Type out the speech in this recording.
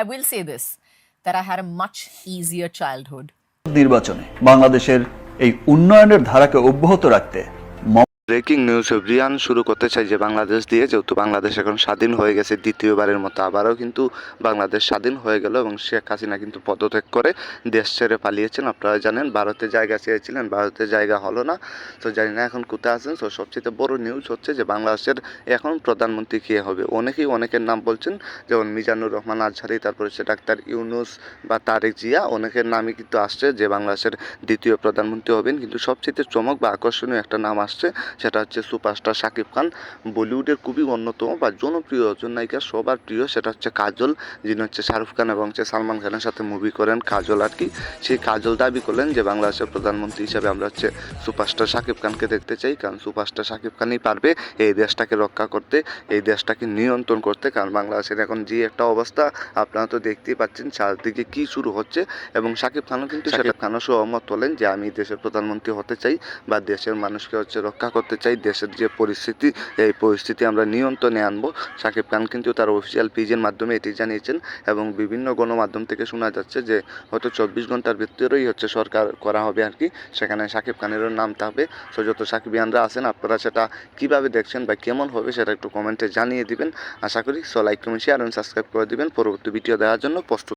I will say this that I had a much easier childhood. নির্বাচনে বাংলাদেশের এই উন্নয়নের ধারাকে অব্যাহত রাখতে ব্রেকিং নিউজ অভিযান শুরু করতে চাই যে বাংলাদেশ দিয়ে, যেহেতু বাংলাদেশ এখন স্বাধীন হয়ে গেছে দ্বিতীয়বারের মতো আবারও কিন্তু বাংলাদেশ স্বাধীন হয়ে গেল এবং শেখ হাসিনা কিন্তু পদত্যাগ করে দেশ ছেড়ে পালিয়েছেন। আপনারা জানেন ভারতে জায়গা চেয়েছিলেন, ভারতে জায়গা হলো না। তো জানি না এখন কোথায় আছেন। তো সবচেয়ে বড় নিউজ হচ্ছে যে বাংলাদেশের এখন প্রধানমন্ত্রী কে হবে? অনেকেই অনেকের নাম বলছেন, যেমন মিজানুর রহমান আজহারি, তারপরে হচ্ছে ডাক্তার ইউনুস বা তারেক জিয়া। অনেকের নামই কিন্তু আসছে যে বাংলাদেশের দ্বিতীয় প্রধানমন্ত্রী হবেন। কিন্তু সবচেয়ে চমক বা আকর্ষণীয় একটা নাম আসছে সেটা হচ্ছে সুপারস্টার শাকিব খান। বলিউডের খুবই অন্যতম বা জনপ্রিয় একজন নায়িকা। সবার প্রিয় সেটা হচ্ছে কাজল যিনি হচ্ছে শাহরুখ খান এবং হচ্ছে সালমান খানের সাথে মুভি করেন কাজল আর কি। সেই কাজল দাবি করলেন যে বাংলাদেশের প্রধানমন্ত্রী হিসাবে আমরা হচ্ছে সুপারস্টার শাকিব খানকে দেখতে চাই। কারণ সুপারস্টার শাকিব খানই পারবে এই দেশটাকে রক্ষা করতে এই দেশটাকে নিয়ন্ত্রণ করতে। কারণ বাংলাদেশের এখন যে একটা অবস্থা আপনারা তো দেখতেই পাচ্ছেন চারদিকে কি শুরু হচ্ছে। এবং শাকিব খানও কিন্তু শাকিব খানও সহমত হলেন যে আমি দেশের প্রধানমন্ত্রী হতে চাই বা দেশের মানুষকে হচ্ছে রক্ষা করতে চাই, দেশের যে পরিস্থিতি, এই পরিস্থিতি আমরা নিয়ন্ত্রণে আনব। শাকিব খান কিন্তু তার অফিসিয়াল পেজের মাধ্যমে এটি জানিয়েছেন এবং বিভিন্ন গণমাধ্যম থেকে শোনা যাচ্ছে যে, হয়তো চব্বিশ ঘণ্টার ভিতরেই হচ্ছে সরকার করা হবে আর কি। সেখানে সাকিব খানেরও নাম থাকবে। সো যত সাকিবিয়ানরা আছেন, আপনারা সেটা কীভাবে দেখছেন বা কেমন হবে সেটা একটু কমেন্টে জানিয়ে দিবেন। আশা করি সো লাইক, কমেন্ট শেয়ার এবং সাবস্ক্রাইব করে দিবেন। পরবর্তী ভিডিও দেওয়ার জন্য প্রস্তুত